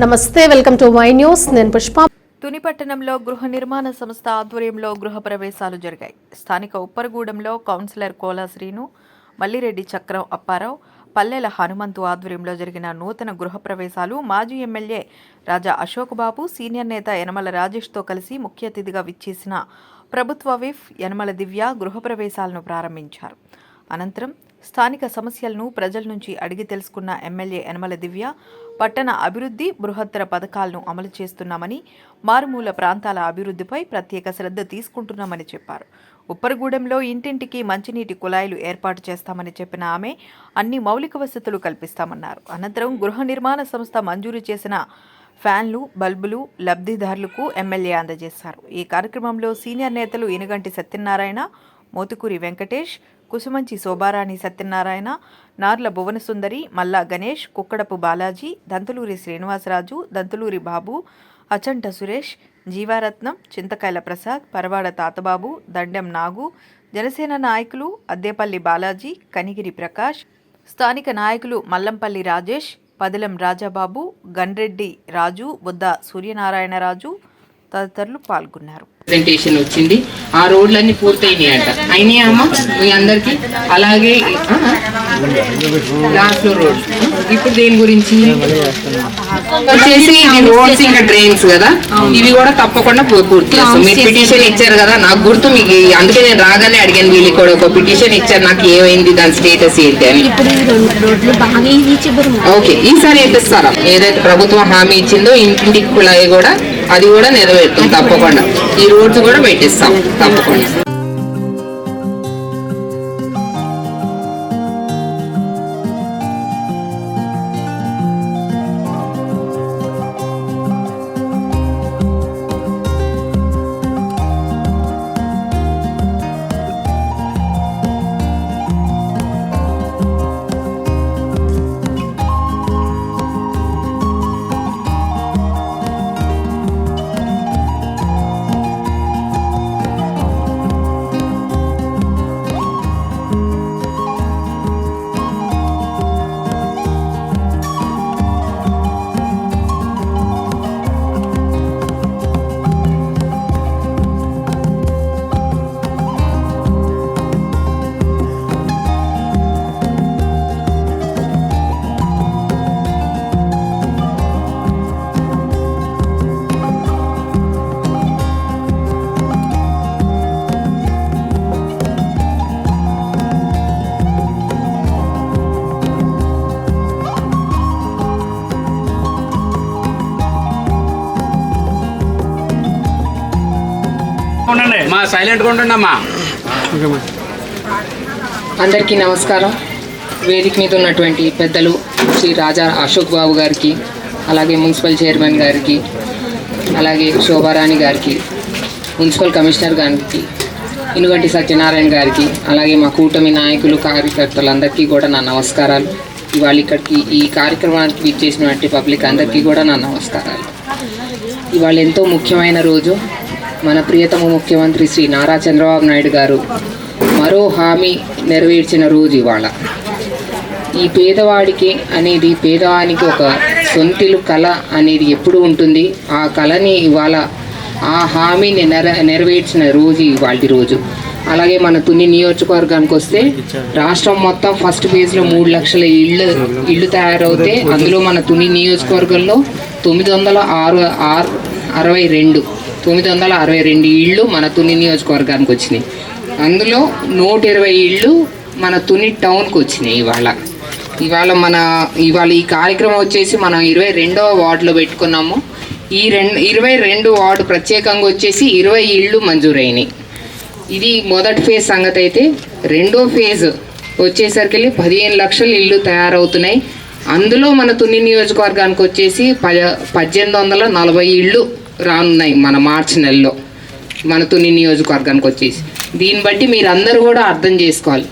నమస్తే welcome to Y news. నేను పుష్ప. తుని పట్టణంలో గృహ నిర్మాణ సంస్థ ఆధ్వర్యంలో గృహ ప్రవేశాలు జరిగాయి. స్థానిక ఉప్పరగూడెంలో కౌన్సిలర్ కోలా శ్రీను మల్లిరెడ్డి చక్రం అప్పారావు పల్లెల హనుమంతు ఆధ్వర్యంలో జరిగిన నూతన గృహ ప్రవేశాలు మాజీ ఎమ్మెల్యే రాజా అశోక్ బాబు సీనియర్ నేత యనమల రాజేష్తో కలిసి ముఖ్య అతిథిగా విచ్చేసిన ప్రభుత్వ విఫ్ యనమల దివ్య గృహప్రవేశాలను ప్రారంభించారు. అనంతరం స్థానిక సమస్యలను ప్రజల నుంచి అడిగి తెలుసుకున్న ఎమ్మెల్యే యనమల దివ్య పట్టణ అభివృద్ధి బృహత్తర పథకాలను అమలు చేస్తున్నామని మారుమూల ప్రాంతాల అభివృద్ధిపై ప్రత్యేక శ్రద్ధ తీసుకుంటున్నామని చెప్పారు. ఉప్పరగూడెంలో ఇంటింటికి మంచినీటి కుళాయిలు ఏర్పాటు చేస్తామని చెప్పిన ఆమె అన్ని మౌలిక వసతులు కల్పిస్తామన్నారు. అనంతరం గృహ నిర్మాణ సంస్థ మంజూరు చేసిన ఫ్యాన్లు బల్బులు లబ్ధిదారులకు ఎమ్మెల్యే అందజేశారు. ఈ కార్యక్రమంలో సీనియర్ నేతలు ఇనుగంటి సత్యనారాయణ మోతుకూరి వెంకటేష్ కుసుమంచి శోభారాణి సత్యనారాయణ నార్ల భువనసుందరి మల్లా గణేష్ కుక్కడపు బాలాజీ దంతులూరి శ్రీనివాసరాజు దంతులూరి బాబు అచంట సురేష్ జీవారత్నం చింతకాయల ప్రసాద్ పరవాడ తాతబాబు దండెం నాగు జనసేన నాయకులు అద్దేపల్లి బాలాజీ కనిగిరి ప్రకాష్ స్థానిక నాయకులు మల్లంపల్లి రాజేష్ పదిలం రాజాబాబు గన్రెడ్డి రాజు బుద్ధ సూర్యనారాయణరాజు తదితరులు పాల్గొన్నారు. ప్రెజెంటేషన్ వచ్చింది. ఆ రోడ్లన్నీ పూర్తయినాయి అంట అయినాయా అమ్మ? మీ అందరికి? అలాగే లాస్ట్ రోడ్ ఇప్పుడు దేని గురించి? వచ్చేసి రోడ్స్ ఇంకా డ్రైన్స్ కదా? ఇవి కూడా తప్పకుండా పూర్తి మీరు పిటిషన్ ఇచ్చారు కదా? నాకు గుర్తు మీకు అందుకే నేను రాగానే అడిగాను వీళ్ళకి కూడా. ఒక పిటిషన్ ఇచ్చారు. నాకు ఏమైంది? దాని స్టేటస్ ఏంటి అని. ఓకే ఈసారి వేపిస్తారా ఏదైతే ప్రభుత్వం హామీ ఇచ్చిందో ఇంటింటికి కూడా అది కూడా నెరవేరుతాం తప్పకుండా. ఈ రోడ్స్ కూడా పెట్టిస్తాం తప్పకుండా. అమ్మా సైలెంట్గా ఉండండి అమ్మా అందరికీ నమస్కారం. వేదిక మీద ఉన్నటువంటి పెద్దలు శ్రీ రాజా అశోక్ బాబు గారికి అలాగే మున్సిపల్ చైర్మన్ గారికి అలాగే శోభారాణి గారికి మున్సిపల్ కమిషనర్ గారికి ఇనుగంటి సత్యనారాయణ గారికి అలాగే మా కూటమి నాయకులు కార్యకర్తలందరికీ కూడా నా నమస్కారాలు. ఇవాళ ఇక్కడికి ఈ కార్యక్రమానికి విచ్చేసినటువంటి పబ్లిక్ అందరికీ కూడా నా నమస్కారాలు. ఇవాళ ఎంతో ముఖ్యమైన రోజు. మన ప్రియతమ ముఖ్యమంత్రి శ్రీ నారా చంద్రబాబు నాయుడు గారు మరో హామీ నెరవేర్చిన రోజు ఇవాళ. ఈ పేదవాడికి అనేది పేదవానికి ఒక సొంతిలు కళ అనేది ఎప్పుడు ఉంటుంది? ఆ కళని ఇవాళ ఆ హామీని నెర నెరవేర్చిన రోజు ఇవాళ రోజు. అలాగే మన తుని నియోజకవర్గానికి వస్తే రాష్ట్రం మొత్తం ఫస్ట్ ఫేజ్లో మూడు లక్షల ఇళ్ళు ఇళ్ళు తయారవుతే అందులో మన తుని నియోజకవర్గంలో తొమ్మిది వందల ఆరు ఆరు అరవై రెండు తొమ్మిది వందల అరవై రెండు ఇళ్ళు మన తుని నియోజకవర్గానికి వచ్చినాయి. అందులో నూట ఇరవై ఇళ్ళు మన తుని టౌన్కి వచ్చినాయి ఇవాళ. ఇవాళ మన ఇవాళ ఈ కార్యక్రమం వచ్చేసి మనం ఇరవై రెండవ వార్డులో పెట్టుకున్నాము. ఈ రెండు ఇరవై రెండు వార్డు ప్రత్యేకంగా వచ్చేసి ఇరవై ఇళ్ళు మంజూరైనాయి. ఇది మొదటి ఫేజ్ సంగతి అయితే రెండో ఫేజ్ వచ్చేసరికి పదిహేను లక్షల ఇళ్ళు తయారవుతున్నాయి. అందులో మన తుని నియోజకవర్గానికి వచ్చేసి ప పద్దెనిమిది వందల నలభై ఇళ్ళు రానున్నాయి మన మార్చి నెలలో. మన తుని నియోజకవర్గానికి వచ్చేసి. దీన్ని బట్టి మీరు అందరూ కూడా అర్థం చేసుకోవాలి.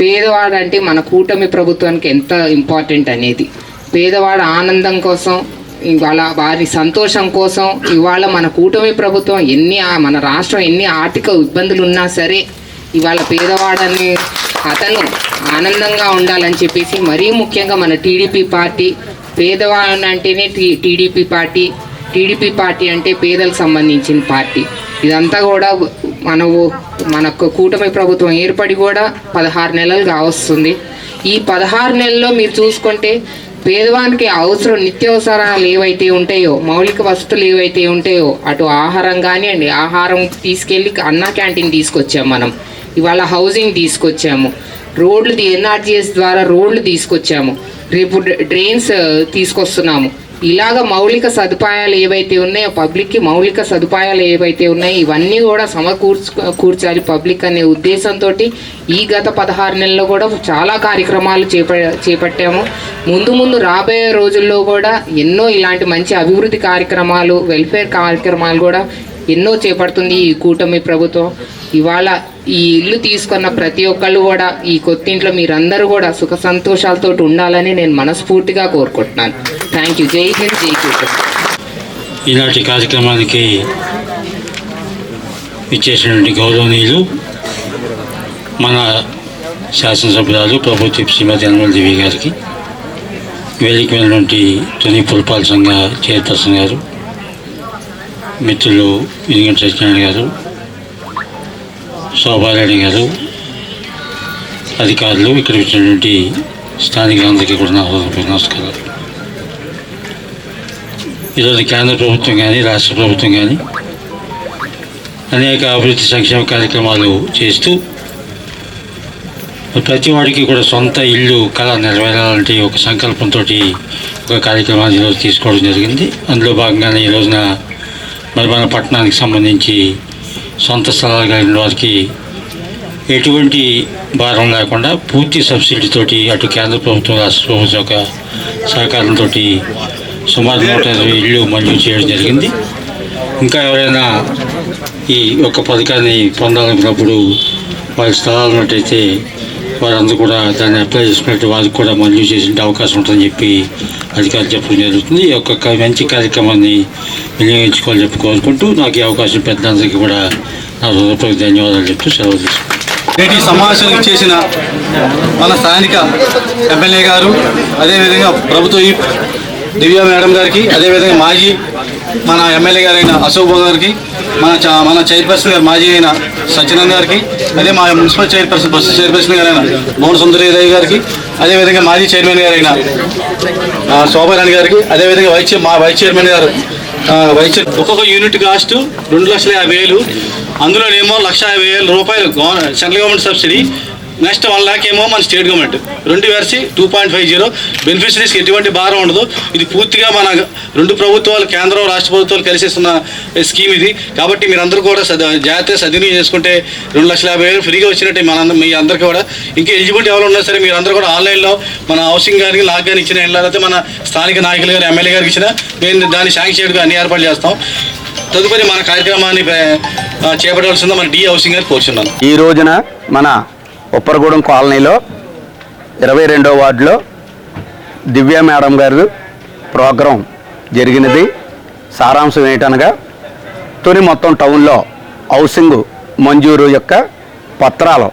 పేదవాడు అంటే మన కూటమి ప్రభుత్వానికి ఎంత ఇంపార్టెంట్ అనేది. పేదవాడు ఆనందం కోసం ఇవాళ వారి సంతోషం కోసం ఇవాళ మన కూటమి ప్రభుత్వం ఎన్ని మన రాష్ట్రం ఎన్ని ఆర్థిక ఇబ్బందులు ఉన్నా సరే ఇవాళ పేదవాడని అతను ఆనందంగా ఉండాలని చెప్పేసి మరీ ముఖ్యంగా మన టీడీపీ పార్టీ పేదవాళ్ళని అంటేనే టీ- టీడీపీ పార్టీ టీడీపీ పార్టీ అంటే పేదలకు సంబంధించిన పార్టీ. ఇదంతా కూడా మనము మనకు కూటమి ప్రభుత్వం ఏర్పడి కూడా పదహారు నెలలు కావస్తుంది. ఈ పదహారు నెలల్లో మీరు చూసుకుంటే పేదవానికి అవసరం నిత్యావసరాలు ఏవైతే ఉంటాయో మౌలిక వసతులు ఏవైతే ఉంటాయో అటు ఆహారం కానివ్వండి ఆహారం తీసుకెళ్ళి అన్నా క్యాంటీన్ తీసుకొచ్చాము మనం. ఇవాళ హౌసింగ్ తీసుకొచ్చాము. రోడ్లు ఎన్ఆర్జీఎస్ ద్వారా రోడ్లు తీసుకొచ్చాము. రేపు డ్రైన్స్ తీసుకొస్తున్నాము. ఇలాగ మౌలిక సదుపాయాలు ఏవైతే ఉన్నాయో పబ్లిక్కి మౌలిక సదుపాయాలు ఏవైతే ఉన్నాయో ఇవన్నీ కూడా సమకూర్చు కూర్చాలి పబ్లిక్ అనే ఉద్దేశంతో ఈ గత పదహారు నెలల్లో కూడా చాలా కార్యక్రమాలు చేప చేపట్టాము. ముందు ముందు రాబోయే రోజుల్లో కూడా ఎన్నో ఇలాంటి మంచి అభివృద్ధి కార్యక్రమాలు వెల్ఫేర్ కార్యక్రమాలు కూడా ఎన్నో చేపడుతుంది ఈ కూటమి ప్రభుత్వం. ఇవాళ ఈ ఇల్లు తీసుకున్న ప్రతి ఒక్కళ్ళు కూడా ఈ కొత్తింట్లో మీరందరూ కూడా సుఖ సంతోషాలతో ఉండాలని నేను మనస్ఫూర్తిగా కోరుకుంటున్నాను. థ్యాంక్ యూ జై హింద్ జై కూటమి. ఈనాటి కార్యక్రమానికి ఇచ్చేసినటువంటి గౌరవనీయులు మన శాసనసభ్యురాలు ప్రభుత్వ శ్రీమతి అనుమల్ దేవి గారికి వేదిక వెళ్ళినటువంటి తుని పురపాల సంఘ చైర్పర్సన్ గారు మిత్రులు ఇరిగంటి సత్యనారాయణ గారు శోభారాణి గారు అధికారులు ఇక్కడ వచ్చినటువంటి స్థానికులందరికీ కూడా నా హృదయపూర్వక నమస్కారాలు. ఈరోజు కేంద్ర ప్రభుత్వం కానీ రాష్ట్ర ప్రభుత్వం కానీ అనేక అభివృద్ధి సంక్షేమ కార్యక్రమాలు చేస్తూ ప్రతి వాడికి కూడా సొంత ఇల్లు కళ నెరవేరాలంటే ఒక సంకల్పంతో ఒక కార్యక్రమాన్ని ఈరోజు తీసుకోవడం జరిగింది. అందులో భాగంగానే ఈ రోజున మరి మన పట్టణానికి సంబంధించి సొంత స్థలాలు కలిగిన వారికి ఎటువంటి భారం లేకుండా పూర్తి సబ్సిడీతోటి అటు కేంద్ర ప్రభుత్వం రాష్ట్ర ప్రభుత్వం యొక్క సహకారంతో సుమారు నూట ఇరవై ఇళ్ళు మంజూరు చేయడం జరిగింది. ఇంకా ఎవరైనా ఈ యొక్క పథకాన్ని పొందాలనుకున్నప్పుడు వారి స్థలాలు ఉన్నట్టయితే వారందరూ కూడా దాన్ని అప్లై చేసుకున్నట్టు వారికి కూడా మంజూరు చేసే అవకాశం ఉంటుందని చెప్పి అధికారులు చెప్పడం జరుగుతుంది. ఈ యొక్క మంచి కార్యక్రమాన్ని వినియోగించుకోవాలని చెప్పి కోరుకుంటూ నాకు ఈ అవకాశం పెద్దలందరికీ కూడా నా హృదయపూర్వక ధన్యవాదాలు చెప్తూ సెలవు తీసుకుంటాను నేటి చేసిన మన స్థానిక ఎమ్మెల్యే గారు అదేవిధంగా ప్రభుత్వ ఈ దివ్య మేడం గారికి అదేవిధంగా మాజీ మన ఎమ్మెల్యే గారైన అశోక్ గారికి మన మన చైర్పర్సన్ గారు మాజీ అయిన సత్యనంద గారికి అదే మా మున్సిపల్ చైర్పర్సన్ బస్సు చైర్పర్సన్ గారైన భువన సుందరయ్య గారికి అదేవిధంగా మాజీ చైర్మన్ గారైన శోభారాణి గారికి అదేవిధంగా వైస్ మా వైస్ చైర్మన్ గారు వైస్ చైర్ ఒక్కొక్క యూనిట్ కాస్ట్ రెండు లక్షల యాభై వేలు అందులోనేమో లక్ష యాభై వేల రూపాయలు central government subsidy next one lakh ఏమో మన స్టేట్ గవర్నమెంట్. రెండు వేసి టూ పాయింట్ ఫైవ్ జీరో బెనిఫిషరీస్కి ఎటువంటి భారం ఉండదు. ఇది పూర్తిగా మన రెండు ప్రభుత్వాలు కేంద్రం రాష్ట్ర ప్రభుత్వాలు కలిసిస్తున్న స్కీమ్ ఇది. కాబట్టి మీరందరూ కూడా సద జాగ్రత్తగా సద్వినియోగం చేసుకుంటే రెండు లక్షల యాభై వేలు ఫ్రీగా వచ్చినట్టే మన మీ అందరికీ కూడా. ఇంకా ఎలిజిబిలిటీ ఎవరు ఉన్నా సరే మీరు అందరూ కూడా ఆన్లైన్లో మన హౌసింగ్ గారికి లాక్ కానీ ఇచ్చిన లేకపోతే మన స్థానిక నాయకులు గారు ఎమ్మెల్యే గారికి ఇచ్చిన మేము దాన్ని శాంక్షన్ అన్ని ఏర్పాట్లు చేస్తాం. తదుపరి మన కార్యక్రమాన్ని చేపట్టవలసిందో మన డి హౌసింగ్ గారు కోరుచున్నాను ఈ రోజున మన ఉప్పరగూడెం కాలనీలో ఇరవై రెండో వార్డులో దివ్య మేడం గారు ప్రోగ్రాం జరిగినది. సారాంశం ఏంటనగా తొలి మొత్తం టౌన్లో హౌసింగ్ మంజూరు యొక్క పత్రాలు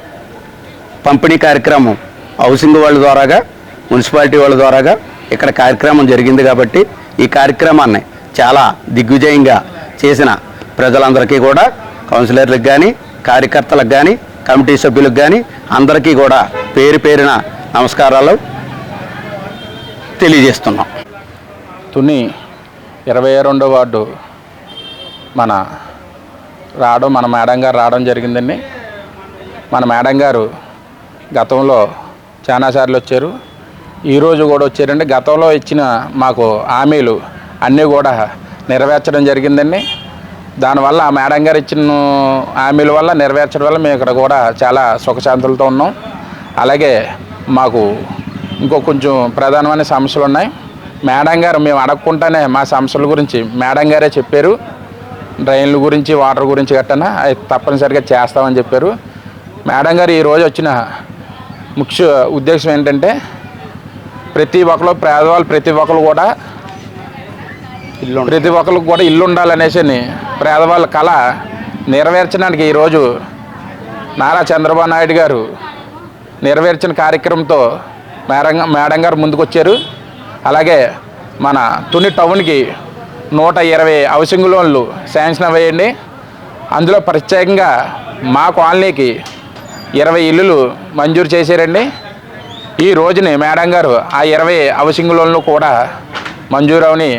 పంపిణీ కార్యక్రమం హౌసింగ్ వాళ్ళ ద్వారాగా మున్సిపాలిటీ వాళ్ళ ద్వారాగా ఇక్కడ కార్యక్రమం జరిగింది కాబట్టి ఈ కార్యక్రమాన్ని చాలా దిగ్విజయంగా చేసిన ప్రజలందరికీ కూడా కౌన్సిలర్లకు కానీ కార్యకర్తలకు కానీ కమిటీ సభ్యులకు కానీ అందరికీ కూడా పేరు పేరిన నమస్కారాలు తెలియజేస్తున్నాం. తుని ఇరవై రెండో వార్డు మన రావడం మన మేడం గారు రావడం జరిగిందండి. మన మేడం గారు గతంలో చాలాసార్లు వచ్చారు. ఈరోజు కూడా వచ్చారండి. గతంలో ఇచ్చిన మాకు హామీలు అన్నీ కూడా నెరవేర్చడం జరిగిందండి. దానివల్ల ఆ మేడం గారు ఇచ్చిన హామీల వల్ల నెరవేర్చడం వల్ల మేము ఇక్కడ కూడా చాలా సుఖశాంతులతో ఉన్నాం. అలాగే మాకు ఇంకో కొంచెం ప్రధానమైన సమస్యలు ఉన్నాయి. మేడం గారు మేము అడగకుండానే మా సమస్యల గురించి మేడం గారే చెప్పారు. డ్రైన్ల గురించి వాటర్ గురించి గట్టన అవి తప్పనిసరిగా చేస్తామని చెప్పారు. మేడం గారు ఈరోజు వచ్చిన ముఖ్య ఉద్దేశం ఏంటంటే ప్రతి ఒక్కరు పేదవాళ్ళు ప్రతి ఒక్కరు కూడా ఇల్లు ప్రతి ఒక్కరికి కూడా ఇల్లు ఉండాలనేసి పేదవాళ్ళ కళ నెరవేర్చడానికి ఈరోజు నారా చంద్రబాబు నాయుడు గారు నెరవేర్చిన కార్యక్రమంతో మేడం మేడం గారు ముందుకొచ్చారు. అలాగే మన తుని టౌన్కి నూట ఇరవై హౌసింగ్ లోన్లు శాంక్షన్ అవ్వండి అందులో ప్రత్యేకంగా మా కాలనీకి ఇరవై ఇల్లులు మంజూరు చేశారండి. ఈ రోజుని మేడం గారు ఆ ఇరవై హౌసింగ్ లోన్లు కూడా మంజూరవని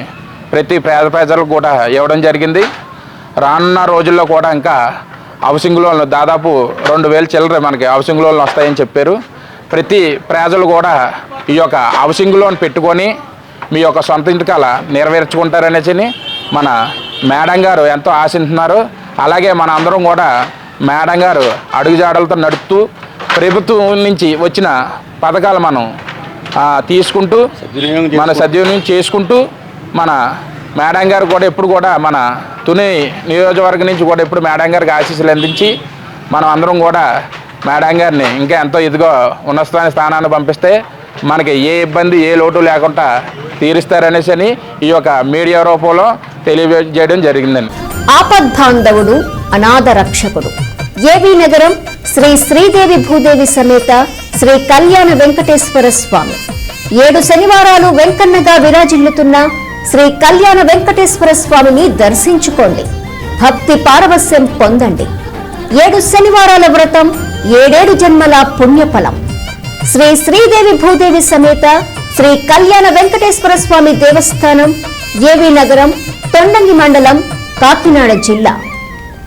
ప్రతి పేద ప్రజలకు కూడా ఇవ్వడం జరిగింది. రానున్న రోజుల్లో కూడా ఇంకా హౌసింగ్ లోన్లు దాదాపు రెండు వేలు చిల్లర మనకి హౌసింగ్ లోన్లు వస్తాయని చెప్పారు. ప్రతి ప్రజలు కూడా ఈ యొక్క హౌసింగ్ లోన్ పెట్టుకొని మీ యొక్క సొంత ఇంటి కళ నెరవేర్చుకుంటారనేసి మన మేడం గారు ఎంతో ఆశిస్తున్నారు అలాగే మన అందరం కూడా మేడం గారు అడుగుజాడలతో నడుపుతూ ప్రభుత్వం నుంచి వచ్చిన పథకాలు మనం తీసుకుంటూ మన సద్వినియోగం చేసుకుంటూ మన మేడం గారు కూడా ఎప్పుడు కూడా మన తుని నియోజకవర్గం నుంచి కూడా ఎప్పుడు మేడం గారికి ఆశీస్సులు అందించి మనం అందరం కూడా మేడం గారిని ఇంకా ఎంతో ఇదిగో ఉన్నతమైన స్థానాన్ని పంపిస్తే మనకి ఏ ఇబ్బంది ఏ లోటు లేకుండా తీరుస్తారనేసి అని ఈ యొక్క మీడియా రూపంలో తెలియజేయడం జరిగిందండి. ఆపద్బాంధవుడు అనాథ రక్షకుడు. ఏవి నగరం శ్రీ శ్రీదేవి భూదేవి సమేత శ్రీ కళ్యాణ వెంకటేశ్వర స్వామి. ఏడు శనివారాలు వెంకన్నగా విరాజిల్లుతున్న శ్రీ కళ్యాణ వెంకటేశ్వర స్వామిని దర్శించుకోండి. భక్తి పారవస్యం పొందండి. ఏడు శనివారాల వ్రతం ఏడేడు జన్మల పుణ్యఫలం. శ్రీ శ్రీదేవి భూదేవి సమేత శ్రీ కళ్యాణ వెంకటేశ్వర స్వామి దేవస్థానం ఏవి నగరం తొండంగి మండలం కాకినాడ జిల్లా.